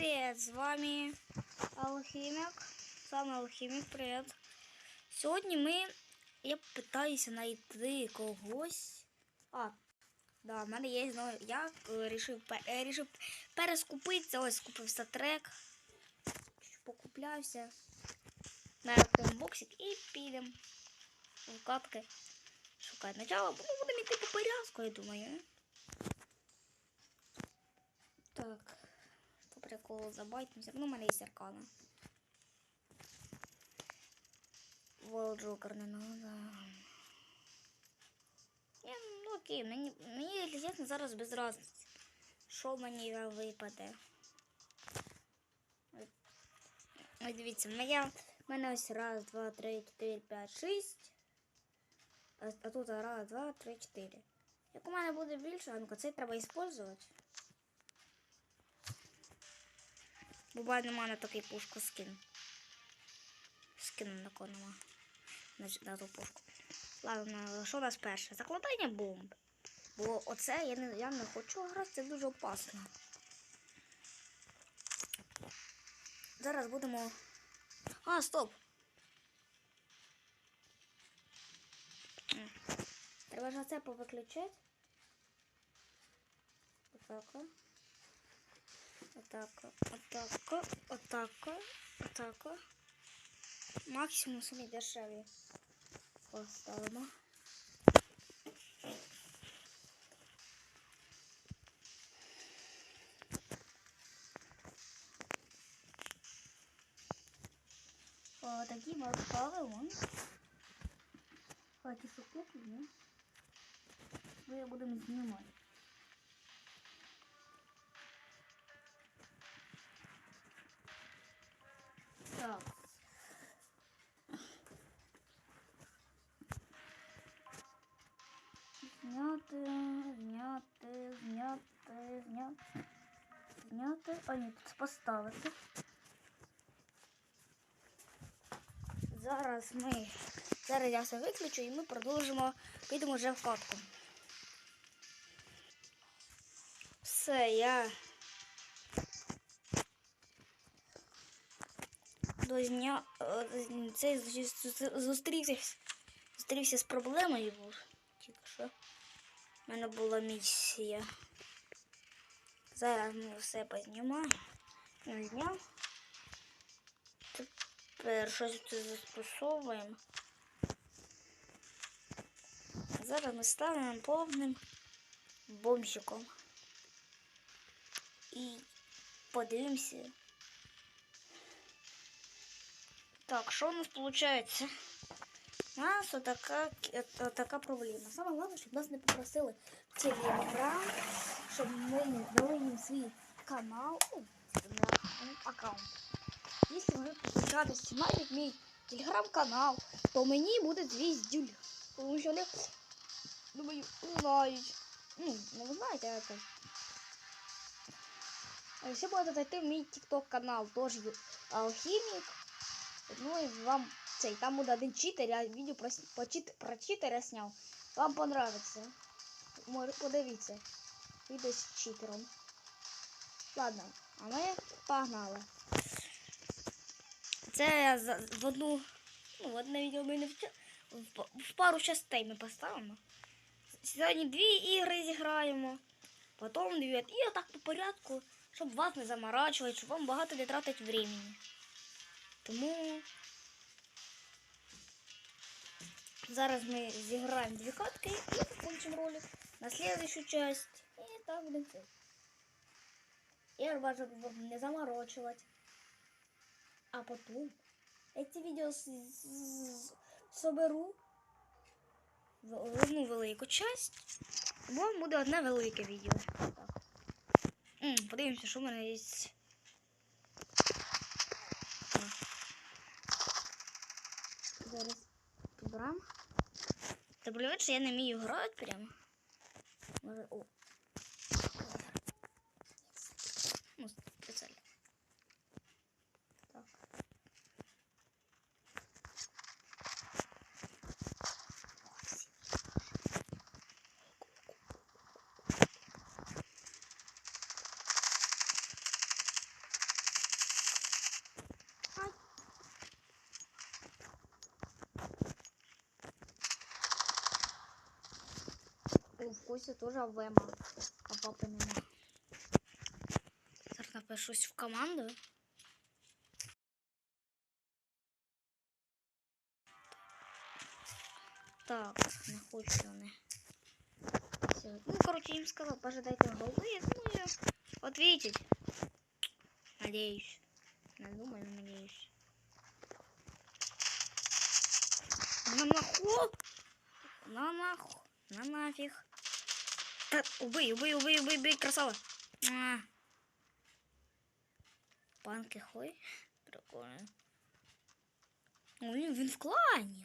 Привет, з вами Алхімік. З вами Алхімік, привіт. Сьогодні ми. Я питаюся знайти когось. А, да, в мене є знову. Я вирішив рішив перескупитися. Ось купився трек. Покуплявся. На боксик і підемо в катки. Шукати. Начало ну, будемо йти по порядку, я думаю. Так. Приколу забайтимся. Ну, у мене є. World Joker не надо. Я, ну окей, мені, мені, чесно, зараз без разниці. Що мені випаде. Ось дивіться, моя, в мене ось раз, два, три, чотири, п'ять, шість. А, а тут раз, два, три, чотири. Як у мене буде більше, а ну-ка, це треба використовувати. Буває нема на такий пушку скин. Скину на конoma. На, ту пушку. Ладно, що у нас перше? Закладання бомб. Бо оце я не, я не хочу грати, це дуже опасно. Зараз будемо. А, стоп! Треба ж на це повиключати. Отак. Отак, отак, отак, отак. Максимум самі дешеві поставимо. О, такі ми ставимо. Хаті шукуємо. Ми будемо знімати. А тут поставити. Зараз ми. Зараз я все виключу і ми продовжимо. Підемо вже в катку. Все, я. до дня е, цей зустрівся зустрівся з проблемою був. Тільки що в мене була місія. Зараз ми все познімаємо. Зняв. Тепер щось тут застосовуємо. Зараз ми ставимо повним бомщиком. І подивимося. Так, що у нас виходить? У нас отака, отака проблема. Саме головне, щоб нас не попросили в телеграм, Щоб ми дали їм канал, аккаунт. Якщо вони почати знімати мій телеграм-канал, то мені буде звіздюль. Тому що вони, думаю, знають. Ну, ну ви знаєте, це. А якщо будете зайти в мій тікток канал, теж алхімік. Ну і вам цей, там буде один читер, я відео про, про, про читера сняв. Вам понравится. Подивіться. Відео з читером. Ладно, а ми погнали. Це я в одну, ну, в одне відео ми не в, в, пару частей ми поставимо. Сьогодні дві ігри зіграємо, потім дві. І отак по порядку, щоб вас не заморачувати, щоб вам багато не тратити времени. Тому зараз ми зіграємо дві катки і закончимо ролик на следующую часть. І так будемо все. Бажаю вам не заморочувати. А потім эти відео соберу в одну велику часть. Бо буде одне велике відео. Так. Подивимося, що в мене є. Зараз підберемо. Та блін, що я не вмію грати прямо. Може, о. Теж Авема, а папи нема. Зараз напишусь в команду. Так, не хочу вони. Ну, короче, им сказал, пожидайте голды, я думаю, ответить. Надеюсь. Не думаю, надеюсь. На нахуй! На нахуй! На нафиг! Да, убей, убей, убей, убей, убей, красава! Панки хой. Прикольно. Ой, він в клані.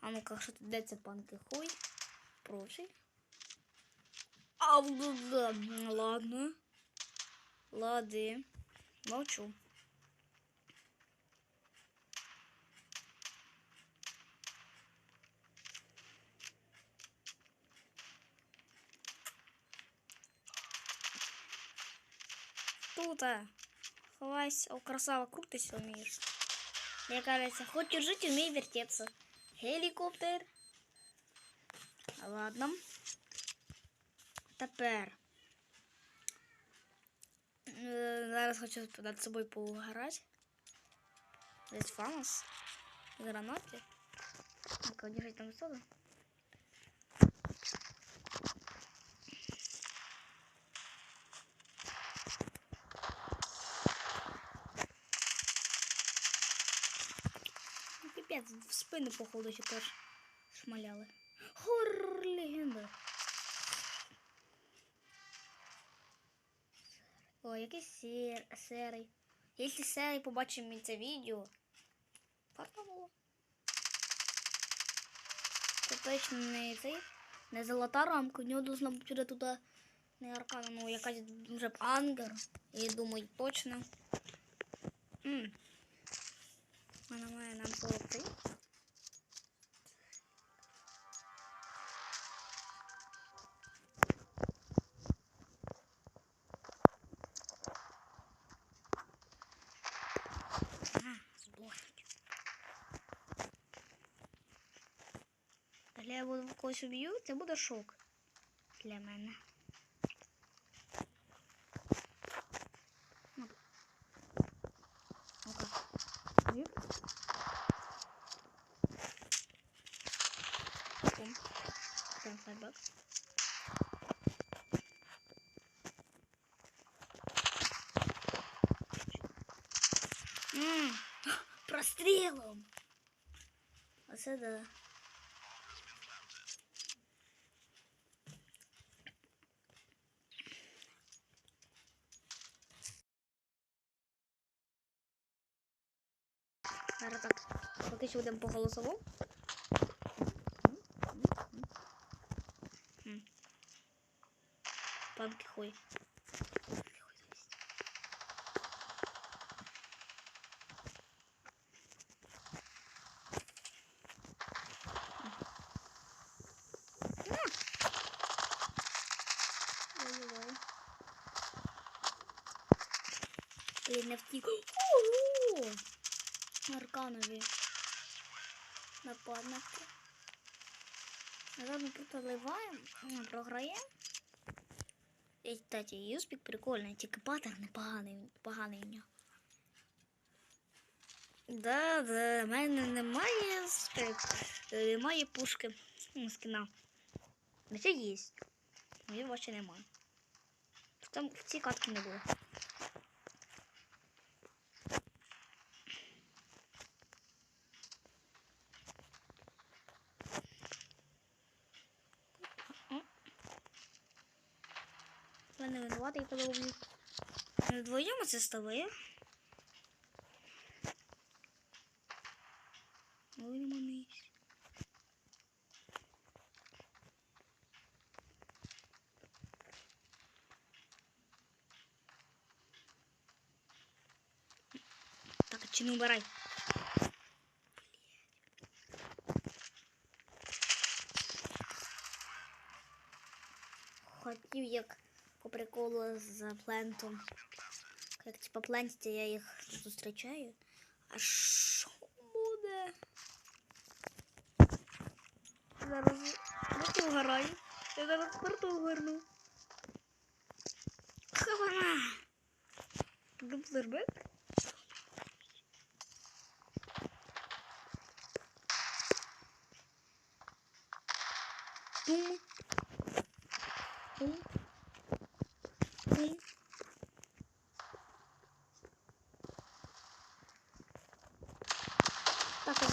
А ну-ка, що тут де це панки хой? Прочий. А, да, ладно. Лады. Молчу. А. Ховайся. О, красава, крутися умеешь. Мне кажется, хочешь жить, умей вертеться. Гелікоптер. Ладно. Тепер. Зараз хочу над собою поугарати. Десь фамос. Гранати. Ну-ка, держать там сода. В спину, походу, теж шмаляли. Хоррор легенда. О, який сер... серий. Якщо серий побачив мені це відео. Фарта було. Це точно не цей. Не золота рамка, у нього должна бути туди не аркана, ну якась вже ангер. Я думаю, точно. М. полоти. А, я буду когось уб'ю, це буде шок для мене. 5 bucks. Ммм, прострілом. Оце да. Зараз так, поки що будемо по голосовому. Хуй. Блін, не втік. Ого! Арканові нападники. Зараз ми тут ливаємо, ми програємо. І, кстати, юспік прикольний, тільки паттерн непоганий, поганий у нього. Да, да, в мене немає е, немає пушки ну, скина. Це є. Мені бачу немає. Там, в цій катки не було. Я винуватий, коли. Не вдвоєм це стави. Ой, нема місць. Так, чи не убирай. Хотів як по приколу з плентом. Як типа плентити, я їх зустрічаю. А що буде? Зараз карту ти. Я зараз карту угорну. Хавана. Гумплербек?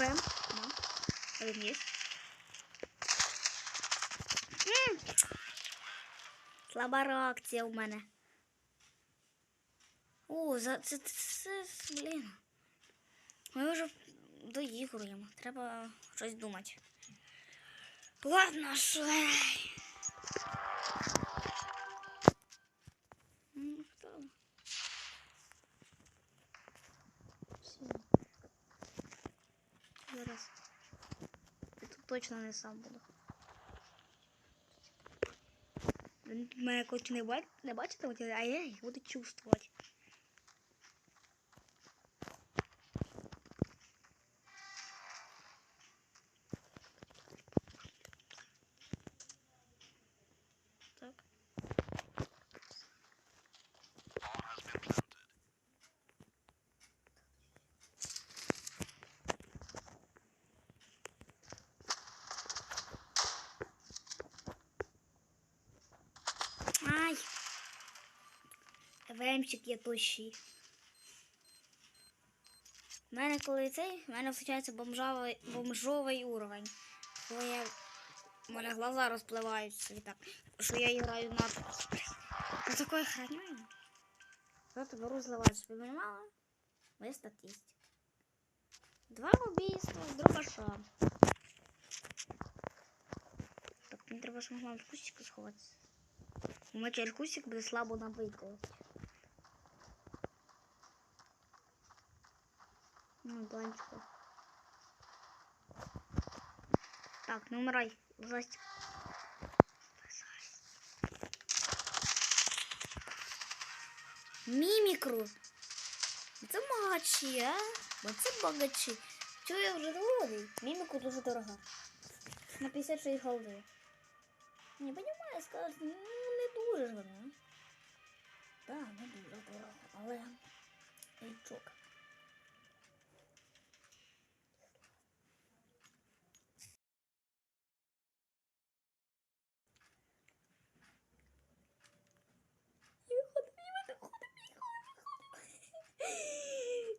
Да. Один. М! Слаба реакція у мене. О, за це, це, блін. Ми вже доігруємо. Треба щось думати. Ладно, що. Точно не сам буду. Мене хоч не, бач... не бачите, а я їх буду чувствувати. Так. Ай! ВМчик є тощий. У мене коли цей, в мене виходить бомжовий, бомжовий уровень. Коли я... У мене глаза розпливаються і так, що я граю на... На такої храню. Зато беру зливати, щоб ви понимали? Моя статистика. Два убийства з дробаша. Так, мені треба, щоб могла в кустику сховатися. У мене через кустик буде слабо напикувати. Ну, планчику. Так, не умирай. Власть. Мімікру. Це багачі, а? Бо це багачі. Чого я вже голодний? Міміку дуже дорога. На 56 голди. Не понимаю, скажуть, ну не дуже ж вона. Так, не дуже дорого, але нічок.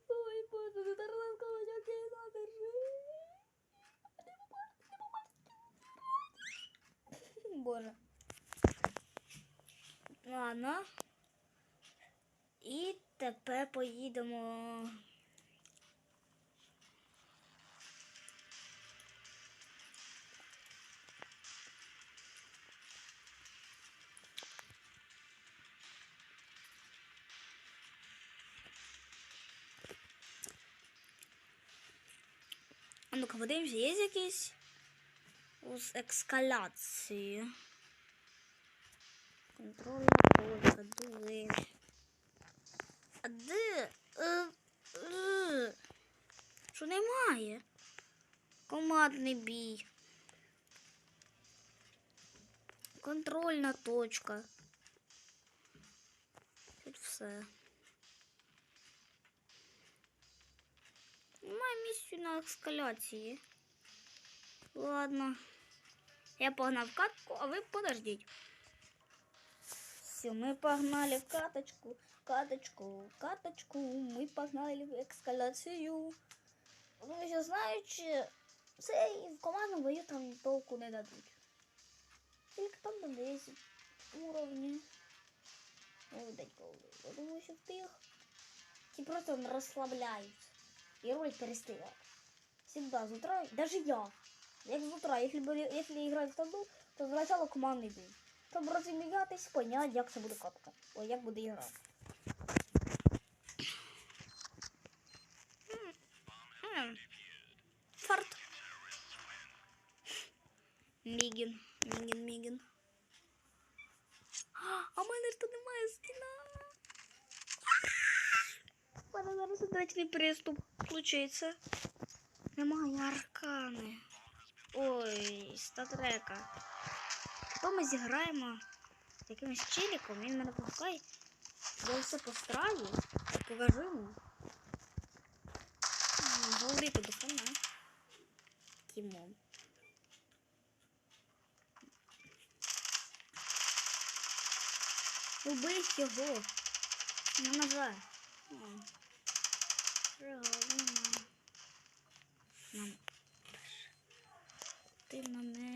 Ой, боже, ти зараз сказала, як я задержи. Боже. Ладно. І тепер поїдемо. А ну-ка, подивимося, є якісь з ескалації. Контрольна точка, дуель. А де? Е, е, Що немає? Командний бій. Контрольна точка. Тут все. Немає місця на ескаляції. Ладно. Я погнав катку, а ви подождіть. Все, мы погнали в каточку, каточку, каточку. Мы погнали в ескалацію. Ну, ще знаючи, це в командному бою там толку не дадуть. Тільки там на 10 уровні. Ой, дать голди. Я думаю, що в тих. Ті просто розслабляють. І роль перестає. Всегда з утра, даже я. Як з утра, якщо, якщо я граю в тазу, то спочатку командний бій. Щоб розім'ятись, понять, як це буде катка. Ой, як буде ігра. Фарт. Мігін, Мігін, Мігін. А в мене ж тут немає стіна. У мене зараз удачний приступ случиться. Немає аркани. Ой, статрека. То ми зіграємо з якимось челіком, він мене пускає. Я все постраю, покажу йому. Говори телефон, а? Тімон. Убий його. Не. Реально нам. Нам. Ти мене.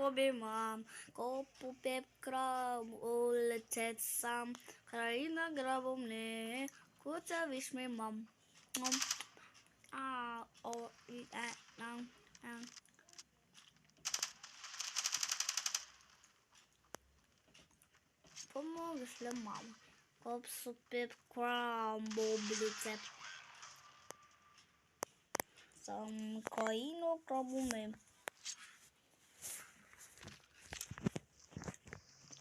Спокійно копу пеп крам, улетить сам, країна грабом не, куця вишми мам. Мам. А, о, і, е, нам, е. Помогиш для мами. Копсу пеп крам, улетить сам, країну грабом не.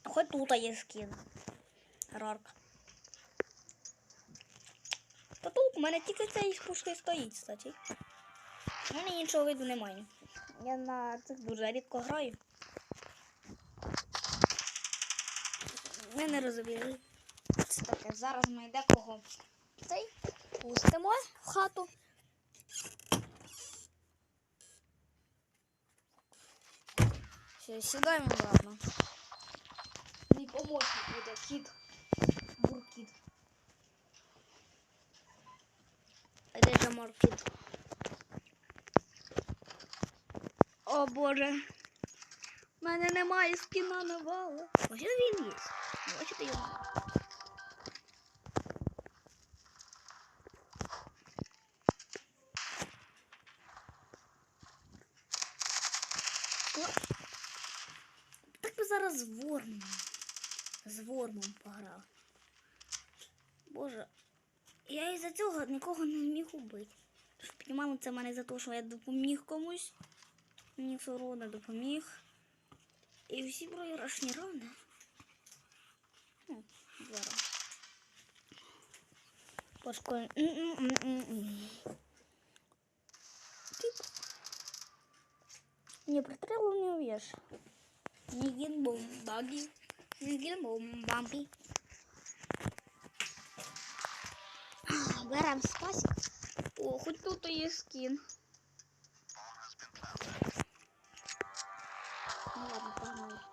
Хоч тут є скін. Рарка. Та тут у мене тільки цей пушки стоїть, кстати. У мене іншого виду немає. Я на цих дуже рідко граю. Ми не розуміли. Це таке. Зараз ми декого цей пустимо в хату. Все, сідаємо ладно. Помощник буде кіт. Буркіт. А де же моркіт? О боже. У мене немає скіна на вала. Ось він є. Бачите його? Так би зараз вормом. З вормом пограв. Боже, я із-за цього нікого не зміг убити. Піднімали це мене за те, що я допоміг комусь. Мені все одно допоміг. І всі проіграшні раунди. Ну. Пошкодно. Тип. Не пристрелу не убьешь. Нигин бум баги. Бум бампи. Берем спасик. О, хоть тут и есть скин. Ну ладно, погнали.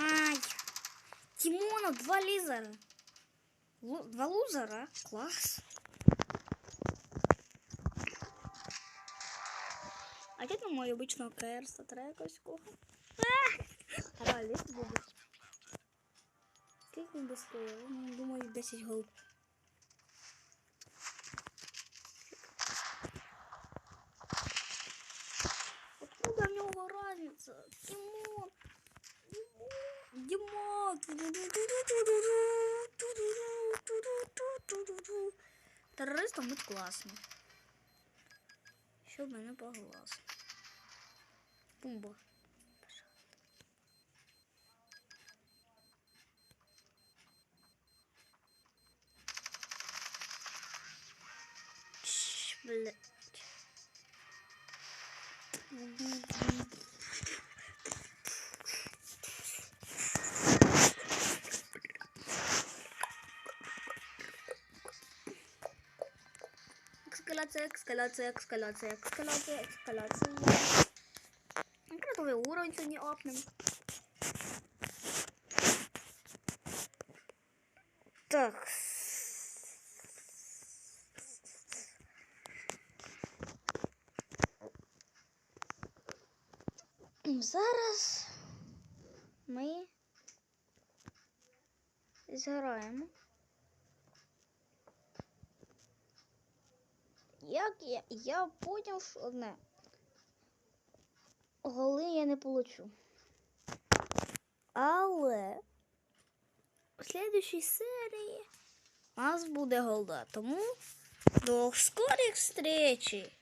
Ай! Тимона, два лизера. Лу- два лузера? Класс. А где там мой обычный КР якось кого? Ліс буде. Скільки він би стоїв? Ну, думаю, 10 голд. Террористам быть классно. Що в мене по глазу. Пумба. Чш, Блядь. ескалація, ескалація, ескалація, ескалація, ескалація. Уровень сьогодні опнем. Так. Зараз ми зграємо. Я поняв, що одне. Голи я не получу. Але у слідчій серії у нас буде голда. Тому до скорих зустрічей!